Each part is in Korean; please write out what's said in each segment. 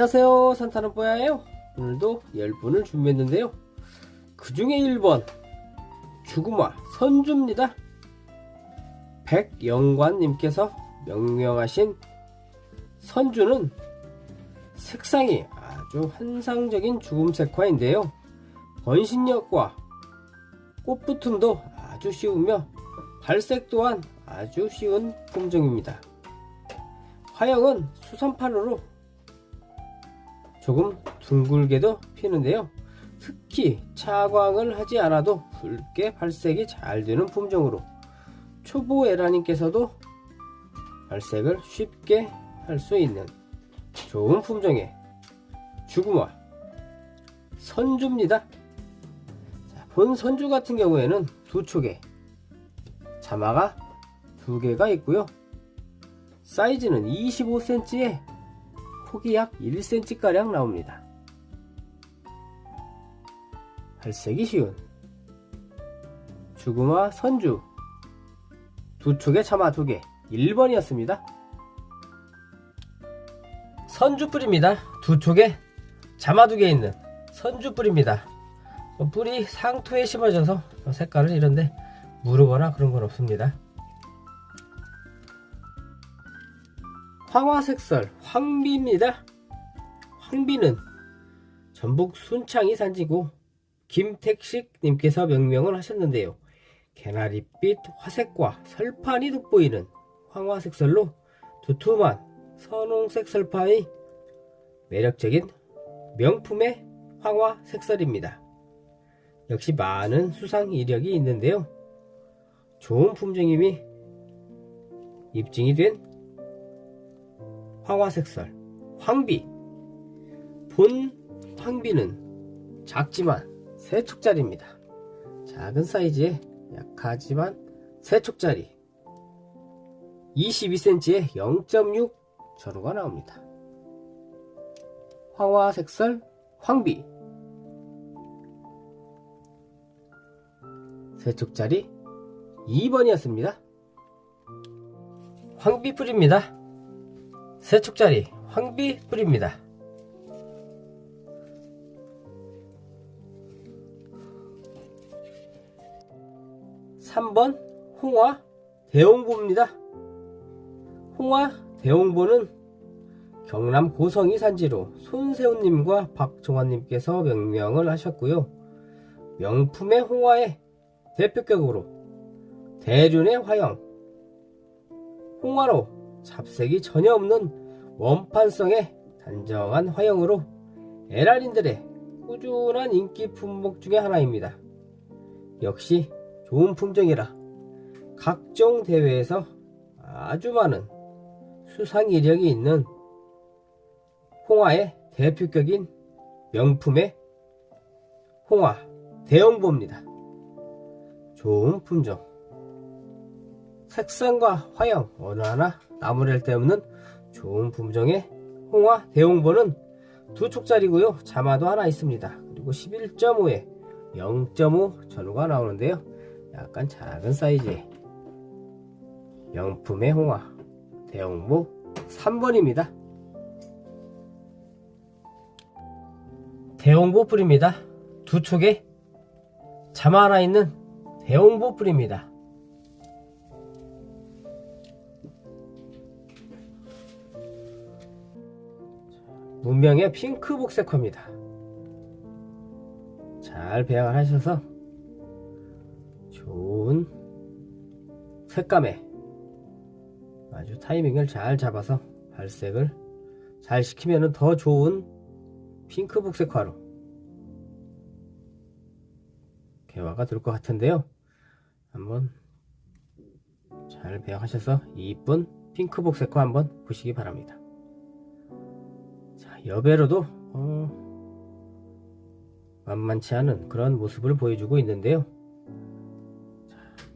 안녕하세요. 산타는 뽀야예요. 오늘도 10분을 준비했는데요. 그 중에 1번 죽음화 선주입니다. 백영관님께서 명명하신 선주는 색상이 아주 환상적인 죽음 색화인데요. 번신력과 꽃붙음도 아주 쉬우며 발색 또한 아주 쉬운 품종입니다. 화형은 수선판으로 조금 둥글게도 피는데요. 특히 차광을 하지 않아도 붉게 발색이 잘 되는 품종으로 초보 에라님께서도 발색을 쉽게 할 수 있는 좋은 품종의 죽음화 선주입니다. 자, 본 선주 같은 경우에는 두 촉에 자마가 두 개가 있고요. 사이즈는 25cm에 폭이 약 1cm가량 나옵니다. 발색이 쉬운 죽음화 선주 두 촉에 참아 두개 1번이었습니다. 선주 뿌리입니다. 두 촉에 자마 두 개 있는 선주 뿌리입니다. 뭐 뿌리 상토에 심어져서 색깔은 이런데 무르거나 그런 건 없습니다. 황화색설 황비입니다. 황비는 전북 순창이 산지고 김택식 님께서 명명을 하셨는데요. 개나리빛 화색과 설판이 돋보이는 황화색설로 두툼한 선홍색 설판이 매력적인 명품의 황화색설입니다. 역시 많은 수상 이력이 있는데요. 좋은 품종임이 입증이 된 황화색설 황비. 본 황비는 작지만 세촉짜리입니다. 작은 사이즈에 약하지만 세촉짜리. 22cm에 0.6 전후가 나옵니다. 황화색설 황비. 세촉짜리 2번이었습니다. 황비 뿌리입니다 세축자리 황비 뿌립니다. (3번) 홍화 대홍보입니다. 홍화 대홍보는 경남 고성이 산지로 손세훈님과 박종환님께서 명명을 하셨고요. 명품의 홍화의 대표격으로 대륜의 화형, 홍화로 잡색이 전혀 없는 원판성의 단정한 화형으로 에라린들의 꾸준한 인기 품목 중의 하나입니다. 역시 좋은 품종이라 각종 대회에서 아주 많은 수상 이력이 있는 홍화의 대표격인 명품의 홍화 대형보입니다. 좋은 품종 색상과 화형 어느 하나 나무랄 데 없는 좋은 품종의 홍화 대홍보는 두 촉짜리고요. 자마도 하나 있습니다. 그리고 11.5에 0.5 전후가 나오는데요. 약간 작은 사이즈의 명품의 홍화 대홍보 3번입니다. 대홍보 뿌리입니다. 두 촉에 자마 하나 있는 대홍보 뿌리입니다. 문명의 핑크 복색화입니다. 잘 배양을 하셔서 좋은 색감에 아주 타이밍을 잘 잡아서 발색을 잘 시키면 더 좋은 핑크 복색화로 개화가 될 것 같은데요. 한번 잘 배양하셔서 이쁜 핑크 복색화 한번 보시기 바랍니다. 여배로도 어, 만만치 않은 그런 모습을 보여주고 있는데요.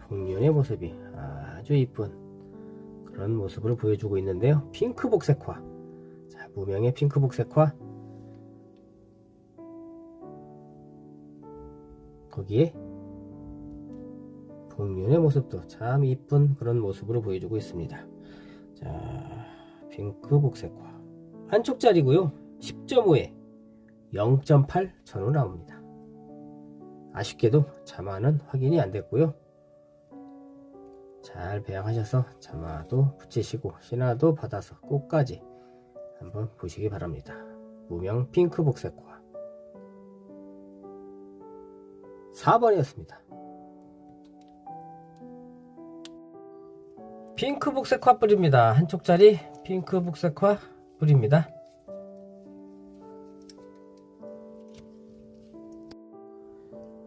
복륜의 모습이 아주 이쁜 그런 모습을 보여주고 있는데요. 핑크 복색화. 자, 무명의 핑크 복색화. 거기에 복륜의 모습도 참 이쁜 그런 모습으로 보여주고 있습니다. 자, 핑크 복색화. 한쪽짜리고요. 10.5에 0.8 전후 나옵니다. 아쉽게도 자마는 확인이 안 됐고요. 잘 배양하셔서 자마도 붙이시고 신화도 받아서 꽃까지 한번 보시기 바랍니다. 무명 핑크 복색화 4번이었습니다. 핑크 복색화 뿌립니다. 한쪽짜리 핑크 복색화 뿌립니다.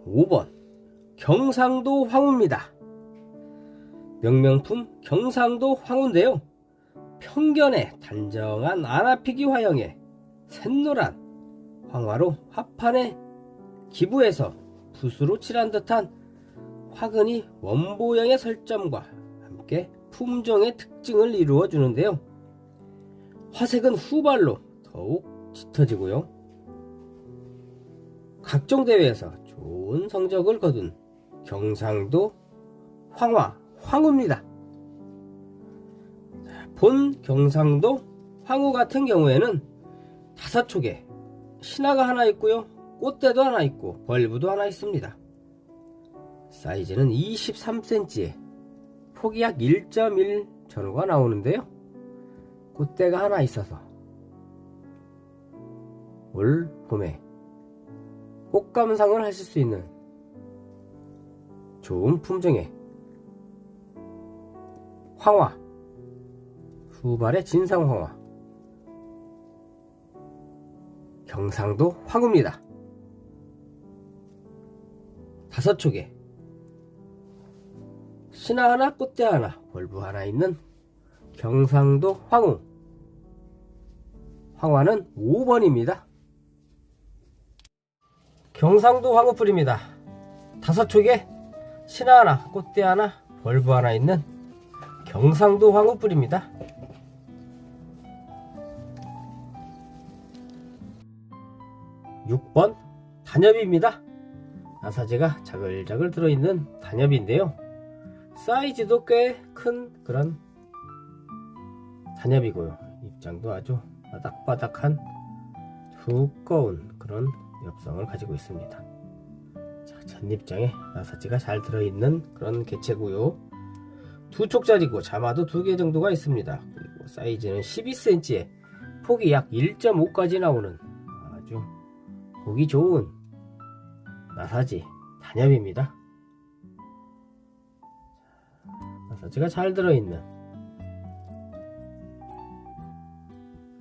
5번 경상도 황후입니다. 명명품 경상도 황후인데요. 편견의 단정한 아나피기 화형에 샛노란 황화로 화판에 기부해서 붓으로 칠한 듯한 화근이 원보형의 설점과 함께 품종의 특징을 이루어 주는데요. 화색은 후발로 더욱 짙어지고요. 각종 대회에서 좋은 성적을 거둔 경상도 황화 황후입니다. 본 경상도 황후 같은 경우에는 다섯 촉에 신화가 하나 있고요. 꽃대도 하나 있고 벌브도 하나 있습니다. 사이즈는 23cm에 폭이 약 1.1 전후가 나오는데요. 꽃대가 하나 있어서 올 봄에 꽃 감상을 하실 수 있는 좋은 품종의 황화 후발의 진상 황화 경상도 황후입니다. 다섯 촉에 신화 하나 꽃대 하나 벌브 하나 있는 경상도 황후 황화는 5번입니다. 경상도 황후풀입니다. 다섯 촉에 신화 하나 꽃대 하나 벌브 하나 있는 경상도 황후풀입니다. 6번 단엽입니다. 나사지가 자글자글 들어있는 단엽인데요. 사이즈도 꽤 큰 그런 단엽이고요. 입장도 아주 바닥바닥한 두꺼운 그런 엽성을 가지고 있습니다. 자, 전입장에 나사지가 잘 들어있는 그런 개체고요. 두 촉짜리고 자마도 두 개 정도가 있습니다. 그리고 사이즈는 12cm에 폭이 약 1.5까지 나오는 아주 보기 좋은 나사지 단엽입니다. 나사지가 잘 들어있는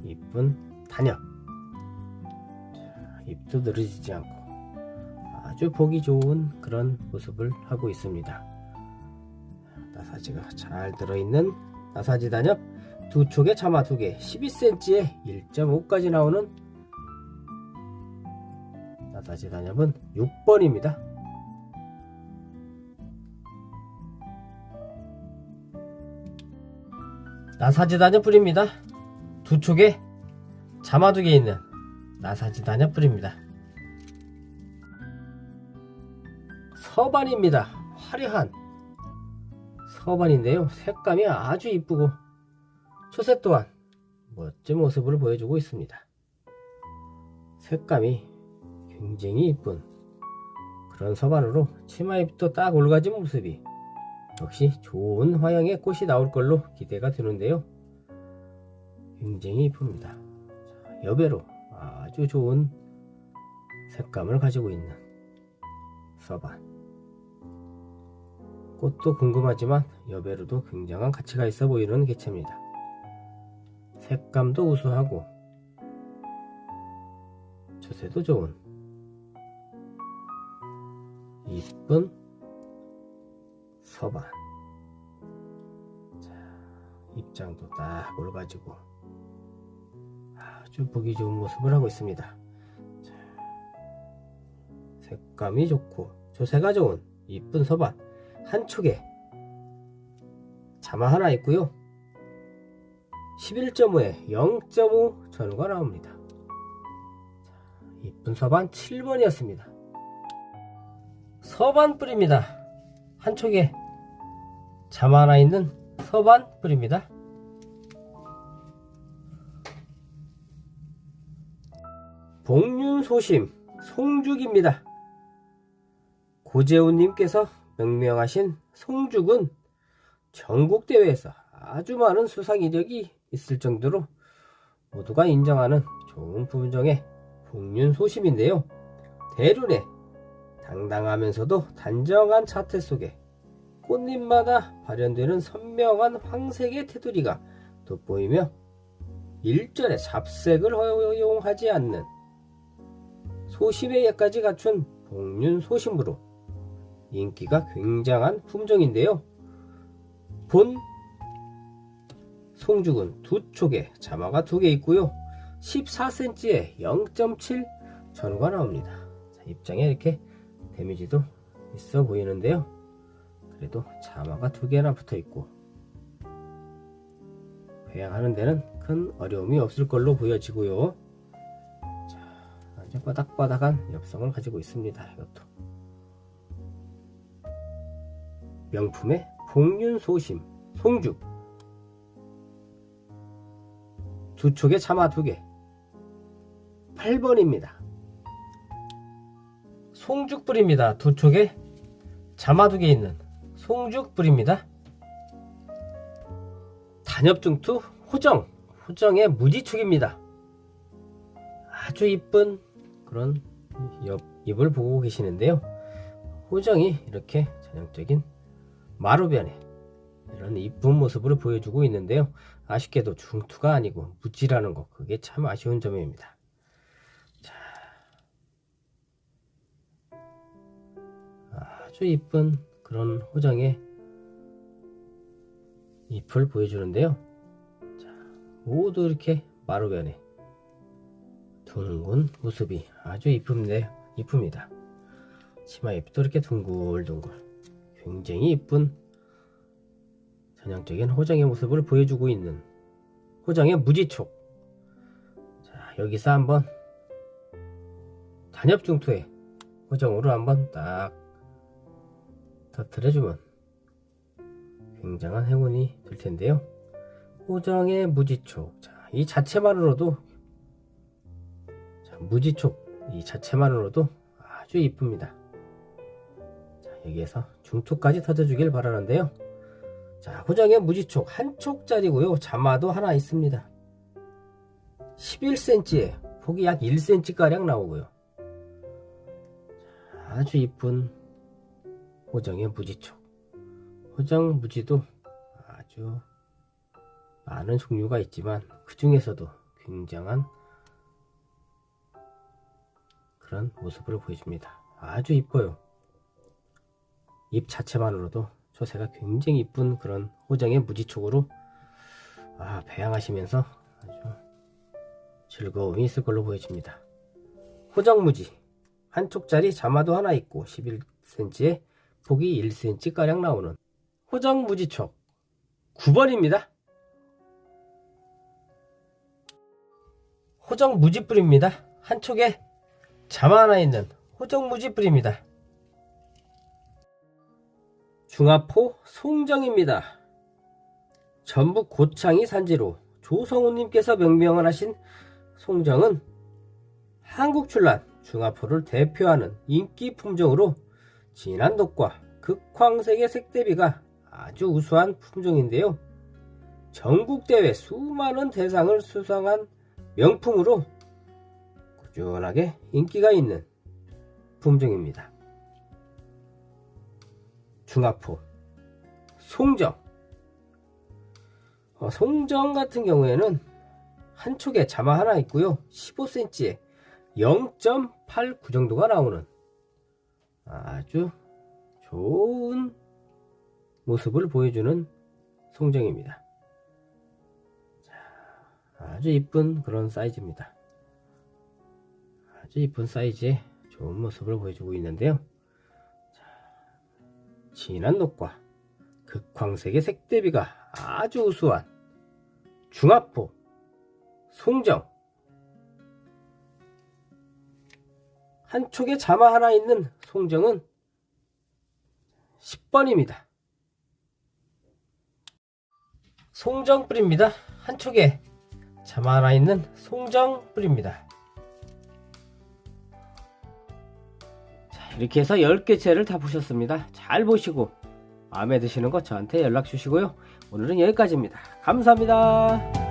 이쁜 단엽. 자, 입도 늘어지지 않고 아주 보기 좋은 그런 모습을 하고 있습니다. 나사지가 잘 들어있는 나사지 단엽 두 촉에 차마 두개 12cm에 1.5까지 나오는 나사지 단엽은 6번입니다. 나사지 단엽 뿌립니다. 두 촉에 자마 두개 있는 나사지 단엽 뿌립니다. 서반입니다. 화려한 서반인데요. 색감이 아주 이쁘고 초세 또한 멋진 모습을 보여주고 있습니다. 색감이 굉장히 이쁜 그런 서반으로 치마잎도 딱 올가진 모습이 역시 좋은 화형의 꽃이 나올 걸로 기대가 되는데요. 굉장히 이쁩니다. 자, 여배로 아주 좋은 색감을 가지고 있는 서반. 꽃도 궁금하지만 여배로도 굉장한 가치가 있어 보이는 개체입니다. 색감도 우수하고 조세도 좋은 이쁜 서반 자, 입장도 딱 올가지고 아주 보기 좋은 모습을 하고 있습니다. 자, 색감이 좋고 조세가 좋은 이쁜 서반 한 촉에 자마 하나 있고요. 11.5에 0.5 전후가 나옵니다. 자, 이쁜 서반 7번이었습니다. 서반 뿌립니다. 한 촉에 자마 하나 있는 서반 뿌립니다. 복륜소심 송죽입니다. 고재훈님께서 명명하신 송죽은 전국대회에서 아주 많은 수상 이력이 있을 정도로 모두가 인정하는 좋은 품종의 복륜소심인데요. 대륜에 당당하면서도 단정한 자태 속에 꽃잎마다 발현되는 선명한 황색의 테두리가 돋보이며 일전에 잡색을 허용하지 않는 소심의 예까지 갖춘 복륜 소심으로 인기가 굉장한 품종인데요. 본 송죽은 두 촉에 자마가 두 개 있고요. 14cm에 0.7 전과 나옵니다. 자, 입장에 이렇게 데미지도 있어 보이는데요. 그래도 자마가 두 개나 붙어 있고 배양하는 데는 큰 어려움이 없을 걸로 보여지고요. 바닥바닥한 엽성을 가지고 있습니다. 이것도 명품의 복륜소심 송죽 두 촉에 자마 두개 8번입니다. 송죽불입니다. 두 촉에 자마 두 개 있는 송죽불입니다. 단엽중투 호정, 호정의 무지축입니다. 아주 이쁜 그런 옆 잎을 보고 계시는데요. 호정이 이렇게 전형적인 마루변에 이런 이쁜 모습을 보여주고 있는데요. 아쉽게도 중투가 아니고 무지라는 거 그게 참 아쉬운 점입니다. 자, 아주 이쁜 그런 호정의 잎을 보여주는데요. 자, 모두 이렇게 마루변에 둥근 모습이 아주 이쁜데 이쁩니다. 치마 잎도 이렇게 둥글둥글 굉장히 이쁜 전형적인 호정의 모습을 보여주고 있는 호정의 무지촉. 자, 여기서 한번 단엽중투에 호정으로 한번 딱 터트려주면 굉장한 행운이 될 텐데요. 호정의 무지촉. 자, 이 자체만으로도 자, 무지촉 이 자체만으로도 아주 이쁩니다. 자, 여기에서 중투까지 터져주길 바라는데요. 자, 호정의 무지촉 한 촉짜리고요. 자마도 하나 있습니다. 11cm에 폭이 약 1cm 가량 나오고요. 자, 아주 이쁜 호정의 무지촉. 호정 무지도 아주 많은 종류가 있지만 그 중에서도 굉장한 그런 모습을 보여줍니다. 아주 이뻐요. 잎 자체만으로도 초새가 굉장히 이쁜 그런 호정의 무지촉으로 아, 배양하시면서 아주 즐거움이 있을 걸로 보여집니다. 호정무지 한 촉짜리 자마도 하나 있고 11cm에 폭이 1cm가량 나오는 호정무지촉 9번입니다. 호정무지뿔입니다. 한 촉에 자마 하나 있는 호정무지뿔입니다. 중화포 송정입니다. 전북 고창이 산지로 조성우님께서 명명을 하신 송정은 한국 출란 중화포를 대표하는 인기 품종으로 진한 독과 극황색의 색대비가 아주 우수한 품종인데요. 전국대회 수많은 대상을 수상한 명품으로 꾸준하게 인기가 있는 품종입니다. 중화포 송정. 어, 송정 같은 경우에는 한 촉에 자마 하나 있고요. 15cm에 0.89 정도가 나오는 아주 좋은 모습을 보여주는 송정입니다. 자, 아주 이쁜 그런 사이즈입니다 아주 이쁜 사이즈의 좋은 모습을 보여주고 있는데요 진한 녹과 극황색의 색 대비가 아주 우수한 중화포 송정 한 촉에 자마 하나 있는 송정은 10번입니다. 송정뿔입니다. 한 촉에 자마 하나 있는 송정뿔입니다. 이렇게 해서 10개 채를 다 보셨습니다. 잘 보시고 마음에 드시는 거 저한테 연락 주시고요. 오늘은 여기까지입니다. 감사합니다.